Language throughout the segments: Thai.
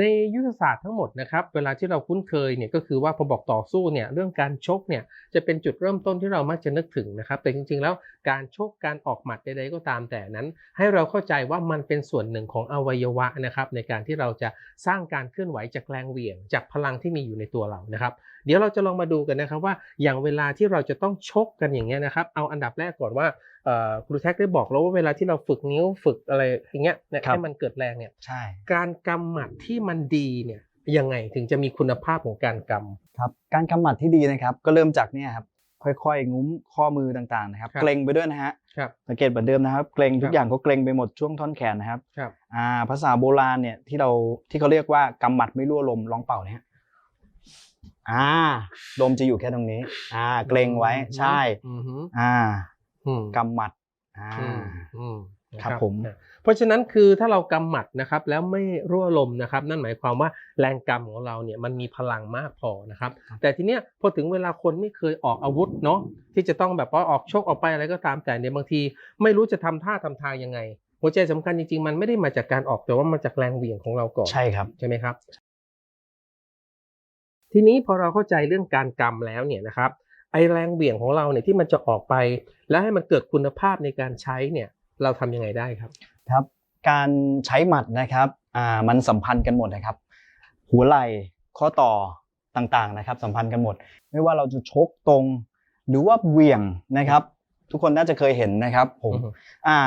ในยุทธศาสตร์ทั้งหมดนะครับเวลาที่เราคุ้นเคยเนี่ยก็คือว่าพอบอกต่อสู้เนี่ยเรื่องการชกเนี่ยจะเป็นจุดเริ่มต้นที่เรามักจะนึกถึงนะครับแต่จริงๆ แล้วการชกการออกหมัดใดๆก็ตามแต่นั้น ให้เราเข้าใจว่ามันเป็นส่วนหนึ่งของอวัยวะนะครับในการที่เราจะสร้างการเคลื่อนไหวจากแรงเหวี่ยง จากพลังที่มีอยู่ในตัวเรานะครับเดี๋ยวเราจะลองมาดูกันนะครับว่าอย่างเวลาที่เราจะต้องชกกันอย่างเงี้ยนะครับเอาอันดับแรกก่อนว่า ครูแท็กได้บอกแล้วว่าเวลาที่เราฝึกนิ้วฝึกอะไรอย่างเงี้ยเนี่ยครับให้มันเกิดแรงเนี่ยใช่การกำหมัดที่มันดีเนี่ยยังไงถึงจะมีคุณภาพของการกครับการกำหมัดที่ดีนะครับ ก็เริ่มจากเนี่ยครับค่อยๆ งุ้มข้อมือต่างๆนะครับ เกรงไปด้วยนะฮะำครับสังเกตเหมือนเดิมนะครับ เกรงทุครักบอย่างก็เกรงไปหมดช่วงท่อนแขนนะครับครับอ่าภาษาโบราณเนี่ยที่เราที่เขาเรียกว่ากำหมัดไม่รั่วลมลองเป่าเนี่ยฮะอ่าลมจะอยู่แค่ตรงนี้ อ่า เกรงไว้ใช่อือฮึอ่าอืม กำหมัดอ่าอืมอืมนะครับผมนะเพราะฉะนั้นคือถ้าเรากำหมัดนะครับแล้วไม่รั่วลมนะครับ นั่นหมายความว่าแรงกำของเราเนี่ยมันมีพลังมากพอนะครับ แต่ทีเนี้ยพอถึงเวลาคนไม่เคยออกอาวุธเนาะที่จะต้องแบบว่าออกชกออกไปอะไรก็ตามแต่เนี่ยบางที ไม่รู้จะทำท่าทำทางยังไง หัวใจสำคัญจริงๆ มันไม่ได้มาจากการออกแต่ว่ามาจากแรงเหวี่ยงของเราก่อนใช่ครับใช่ไหมครับ ทีนี้พอเราเข้าใจเรื่องการกำแล้วเนี่ยนะครับ ไอแรงเหวี่ยงของเราเนี่ยที่มันจะออกไป แล้วให้มันเกิดคุณภาพในการใช้เนี่ยเราทำยังไงได้ครับครับ การใช้หมัดนะครับอ่ามันสัมพันธ์กันหมดนะครับ หัวไหล่ข้อต่อต่างๆนะครับ สัมพันธ์กันหมด ไม่ว่าเราจะชกตรง หรือว่าเหวี่ยงนะครับ ทุกคนน่าจะเคยเห็นนะครับผมอือฮึอ่า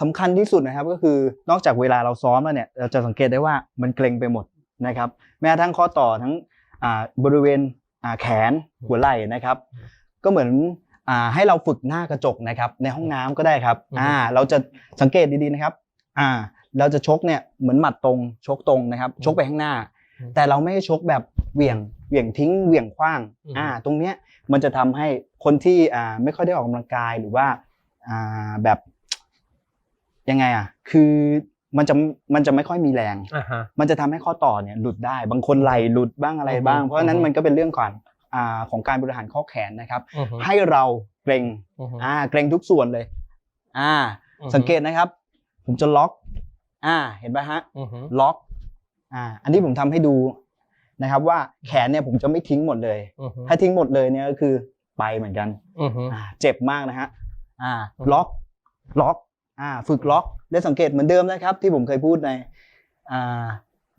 สำคัญที่สุดนะครับก็คือนอกจากเวลาเราซ้อมแล้วเนี่ยเราจะสังเกตได้ว่ามันเกร็งไปหมดนะครับ แม้กระทั่งข้อต่อทั้งอ่าบริเวณอ่า แขนหัวไหล่นะครับ ก็เหมือนอ่าให้เราฝึกหน้ากระจกนะครับ ในห้องน้ำก็ได้ครับอือฮึอ่าเราจะสังเกตดีๆนะครับอ่าเราจะชกเนี่ยเหมือนหมัดตรงชกตรงนะครับ ชกไปข้างหน้า แต่เราไม่ได้ชกแบบเหวี่ยงเหวี่ยงทิ้งเหวี่ยงขว้างอือฮึอ่าตรงเนี้ยมันจะทำให้คนที่อ่าไม่ค่อยได้ออกกำลังกายหรือว่าอ่าแบบยังไงอะคือ มันจะมันจะไม่ค่อยมีแรงอ่าฮะมันจะทำให้ข้อต่อเนี่ยหลุดได้ บางคนไหลหลุดบ้างอะไรบ้างอือฮึเพราะฉะนั้นอือฮึมันก็เป็นเรื่องก่อนอ่าของการบริหารข้อแขนนะครับอือฮึให้เราเกรงอือฮึอ่าเกรงทุกส่วนเลย อ่าอือฮึสังเกตนะครับ ผมจะล็อก อ่า เห็นไหมฮะอือฮึล็อก อ่า อันนี้ผมทำให้ดูนะครับ ว่าแขนเนี่ยผมจะไม่ทิ้งหมดเลยอือฮึถ้าทิ้งหมดเลยเนี่ยก็คือไปเหมือนกันอือฮึอ่า เจ็บมากนะฮะ อ่าอือฮึล็อก ล็อก อ่าฝึกล็อกได้สังเกตเหมือนเดิมนะครับ ที่ผมเคยพูดในอ่า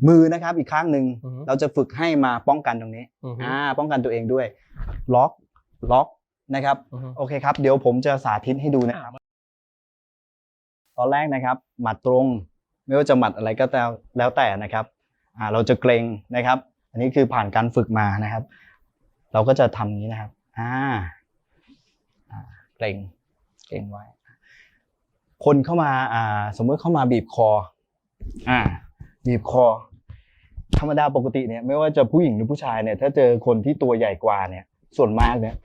มือนะครับอีกข้างหนึ่งอือฮึเราจะฝึกให้มาป้องกันตรงนี้อือฮึอ่าป้องกันตัวเองด้วย ล็อกล็อกนะครับอือฮึโอเคครับ เดี๋ยวผมจะสาธิตให้ดูนะครับ ตอนแรกนะครับ หมัดตรง ไม่ว่าจะหมัดอะไรก็แล้วแล้วแต่นะครับอ่าเราจะเกรงนะครับ อันนี้คือผ่านการฝึกมานะครับ เราก็จะทำอย่างนี้นะครับอ่าอ่าเกรงเกรงไว้ คนเข้ามาอ่าสมมติเข้ามาบีบคอ อ่า บีบคอ ธรรมดาปกติเนี่ย ไม่ว่าจะผู้หญิงหรือผู้ชายเนี่ย ถ้าเจอคนที่ตัวใหญ่กว่าเนี่ย ส่วนมากเนี่ย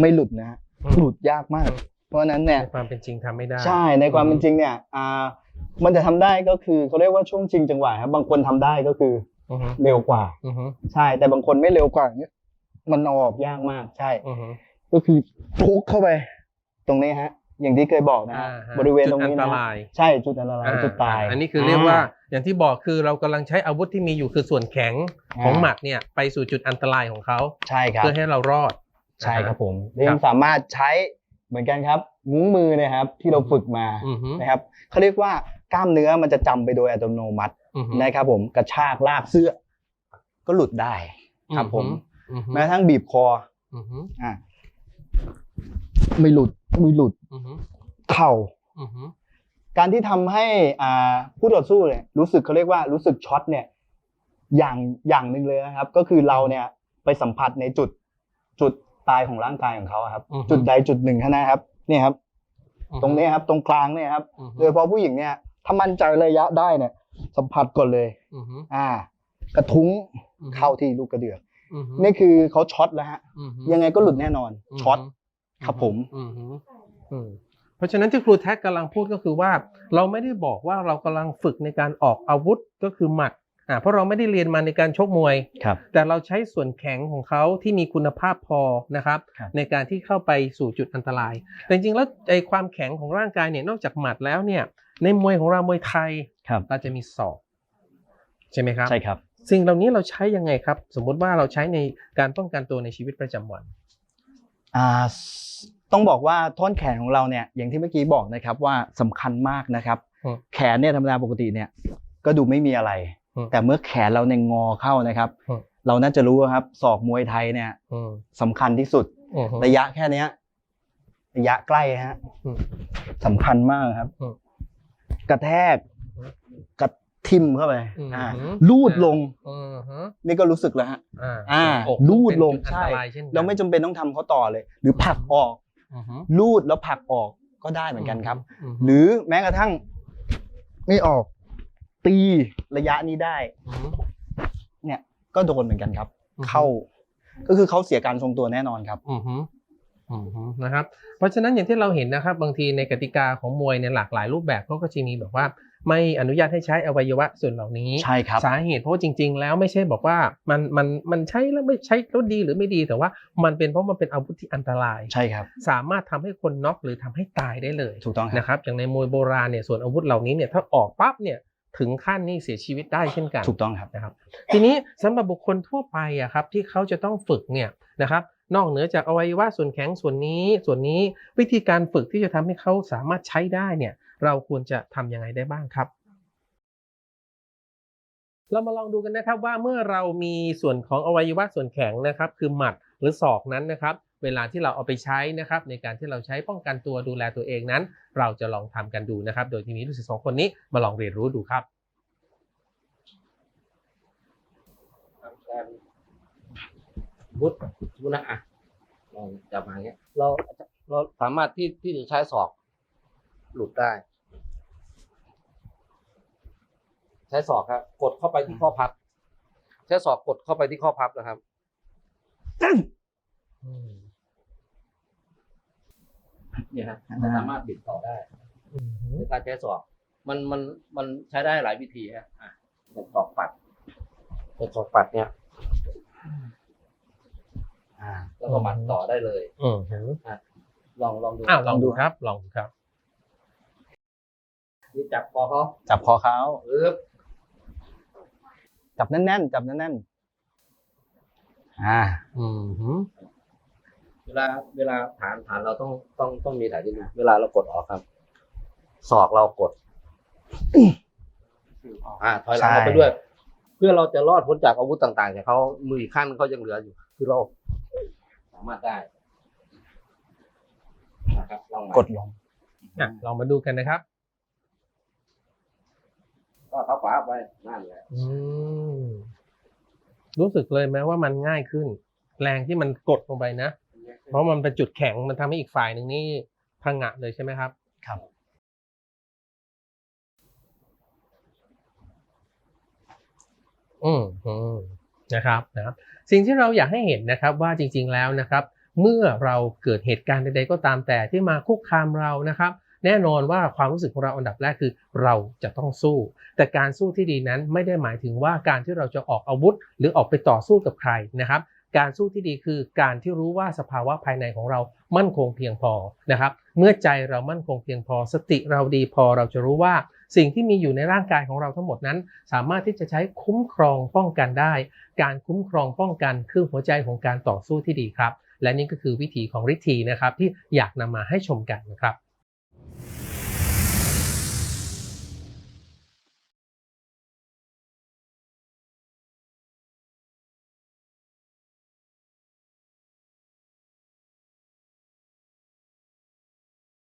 ไม่หลุดนะฮะหลุดยากมาก เพราะฉะนั้นเนี่ยในความเป็นจริงทำไม่ได้ ใช่ในความเป็นจริงเนี่ย อ่า มันจะทำได้ก็คือเขาเรียกว่าช่วงชิงจังหวะครับ บางคนทำได้ก็คืออือฮึเร็วกว่าอือฮึใช่ แต่บางคนไม่เร็วกว่าเนี่ยมันเอาออกยากมาก ใช่อือฮึก็คือทุกเข้าไป ตรงนี้ฮะ อย่างที่เคยบอกนะอ่าฮะฮะบริเวณตรงจุดนี้อันตนะรายใช่จุดอันตรายอ่าจุดตาย อันนี้คือเรียกว่าอย่างที่บอกคือเรากำลังใช้อาวุธที่มีอยู่คือส่วนแข็งของหมัดเนี่ยไปสู่จุดอันตรายของเขาใช่ครับเพื่อให้เรารอดใช่ครับผมครับยังสามารถใช้เหมือนกันครับงุ้งมือนะครับที่เราฝึกมาอือฮึนะครับเขาเรียกว่ากล้ามเนื้อมันจะจำไปโดยอัตโนมัติอือฮึนะครับผมกระชากลากเสื้อ ก็หลุดได้ครับผมอือฮึแม้กระทั่งบีบคออือฮึอะไม่หลุด ไม่หลุดอือฮึเข่า อือฮึการที่ทำให้อ่าผู้ต่อสู้เนี่ยรู้สึกเขาเรียกว่ารู้สึกช็อตเนี่ยอย่างอย่างหนึ่งเลยนะครับ ก็คือเราเนี่ยไปสัมผัสในจุดจุดตายของร่างกายของเขาอะครับจุดใดจุดหนึ่งเท่านั้นครับเนี่ยครับ ตรงนี้ครับ ตรงกลางเนี่ยครับอือฮึโดยเฉพาะผู้หญิงเนี่ยถ้ามั่นใจระยะได้เนี่ย สัมผัสก่อนเลย อือฮึอ่า กระทุ้งอือฮึเข้าที่ลูกกระเดือกอือฮึนี่คือเขาช็อตแล้วฮะ อือฮึ ยังไงก็หลุดแน่นอนช็อต ครับผมอือฮึอืมเพราะฉะนั้นที่ครูแท็กกำลังพูดก็คือว่า เราไม่ได้บอกว่าเรากำลังฝึกในการออกอาวุธก็คือหมัดอ่าเพราะเราไม่ได้เรียนมาในการชกมวยครับแต่เราใช้ส่วนแข็งของเขาที่มีคุณภาพพอนะครับครับในการที่เข้าไปสู่จุดอันตราย แต่จริงๆแล้วไอ้ความแข็งของร่างกายเนี่ยนอกจากหมัดแล้วเนี่ย ในมวยของเรามวยไทยครับเราจะมีศอกใช่ไหมครับใช่ครับ สิ่งเหล่านี้เราใช้ยังไงครับ สมมุติว่าเราใช้ในการป้องกันตัวในชีวิตประจำวันอ่า ต้องบอกว่าท่อนแขนของเราเนี่ยอย่างที่เมื่อกี้บอกนะครับว่าสำคัญมากนะครับอืมแขนเนี่ยธรรมดาปกติเนี่ยก็ดูไม่มีอะไรอืมแต่เมื่อแขนเราเนี่ยงอเข้านะครับอืมเราน่าจะรู้ว่าครับศอกมวยไทยเนี่ยอืมสำคัญที่สุดอืมระยะแค่เนี้ยระยะใกล้ฮะอืมสำคัญมากครับอืมกระแทกกระ ทิ่มเข้าไปอืมอ่าอืมลูดลงอืมฮะนี่ก็รู้สึกแล้วฮะอ่าอ่าอกลูดลงเป็นจุใช่อันตรายเช่นกันเราไม่จำเป็นต้องทำเขาต่อเลย หรือผลักออกอือฮึลูดแล้วผลักออกก็ได้เหมือนกันครับอืมหรือแม้กระทั่งไม่ออก ตีระยะนี้ได้อืมเนี่ยก็โดนเหมือนกันครับอือฮึเข้า ก็คือเขาเสียการทรงตัวแน่นอนครับอือฮึอือฮึนะครับ เพราะฉะนั้นอย่างที่เราเห็นนะครับ บางทีในกติกาของมวยในยหลากหลายรูปแบบเขาก็จะมีแบบว่า ไม่อนุญาตให้ใช้อวัยวะส่วนเหล่านี้ใช่ครับสาเหตุเพราะว่าจริง ๆ แล้วไม่ใช่บอกว่ามันมันมันใช้แล้วไม่ใช้แล้วดีหรือไม่ดีแต่ว่ามันเป็นเพราะมันเป็นอาวุธที่อันตรายใช่ครับสามารถทำให้คนน็อกหรือทำให้ตายได้เลยถูกต้องครับนะครับอย่างในมวยโบราณเนี่ยส่วนอาวุธเหล่านี้เนี่ยถ้าออกปั๊บเนี่ยถึงขั้นนี่เสียชีวิตได้เช่นกันถูกต้องครับนะครับ ทีนี้สำหรับบุคคลทั่วไปอะครับที่เขาจะต้องฝึกเนี่ยนะครับนอกเหนือจากอวัยวะส่วนแข็งส่วนนี้ส่วนนี้วิธีการฝึกที่จะทำให้เขาสามารถใช้ได้เนี่ย เราควรจะทำยังไงได้บ้างครับ เรามาลองดูกันนะครับว่าเมื่อเรามีส่วนของอวัยวะส่วนแข็งนะครับ คือหมัดหรือศอกนั้นนะครับ เวลาที่เราเอาไปใช้นะครับ ในการที่เราใช้ป้องกันตัวดูแลตัวเองนั้น เราจะลองทำกันดูนะครับ โดยที่มีลูกศิษย์สองคนนี้มาลองเรียนรู้ดูครับการมุดมุดนะอะลองจับมาเงี้ยเราเราสามารถที่ที่จะใช้ศอก หลุดได้ ใช้ศอกครับกดเข้าไปที่ข้อพับ ใช้ศอกกดเข้าไปที่ข้อพับนะครับอืมเนี่ยครับอ่ามันสามารถบิดต่อได้อืมในการใช้ศอก มันมันมันใช้ได้หลายวิธีฮะอะเป็นศอกปัดเป็นศอกปัดเนี่ยอ่าแล้วก็หมัดต่อได้เลย อืมลองลองดูอ้าวลองดูครับ ลองดูครับ นี่จับคอเขาจับคอเขาปึ๊บจับแน่นๆจับแน่นๆอ่า อืมฮึเวลาเวลาฐานฐานเราต้องต้องต้องมีฐานที่ดีเวลาเรากดออกครับ ศอกเรากด อ่าถอยหลังเราไปด้วย เพื่อเราจะรอดพ้นจากอาวุธต่างๆจากเขามืออีกข้างนึงเขายังเหลืออยู่ คือเรา สามารถได้นะครับลองมากดลงอะลองมาดูกันนะครับ ก็เท้าขวาไปนั่นแหละอืมรู้สึกเลยไหมว่ามันง่ายขึ้น แรงที่มันกดลงไปนะ เพราะมันเป็นจุดแข็งมันทำให้อีกฝ่ายหนึ่งนี่พังงะเลยใช่ไหมครับ ครับ อืมอืมนะครับนะครับ สิ่งที่เราอยากให้เห็นนะครับ ว่าจริง ๆแล้วนะครับ เมื่อเราเกิดเหตุการณ์ใดๆก็ตามแต่ที่มาคุกคามเรานะครับ แน่นอนว่าความรู้สึกของเราอันดับแรกคือเราจะต้องสู้ แต่การสู้ที่ดีนั้นไม่ได้หมายถึงว่าการที่เราจะออกอาวุธ หรือออกไปต่อสู้กับใครนะครับ การสู้ที่ดีคือการที่รู้ว่าสภาวะภายในของเรามั่นคงเพียงพอนะครับ เมื่อใจเรามั่นคงเพียงพอ สติเราดีพอเราจะรู้ว่าสิ่งที่มีอยู่ในร่างกายของเราทั้งหมดนั้น สามารถที่จะใช้คุ้มครองป้องกันได้ การคุ้มครองป้องกันคือหัวใจของการต่อสู้ที่ดีครับ และนี่ก็คือวิธีของฤทธีนะครับที่อยากนำมาให้ชมกันนะครับ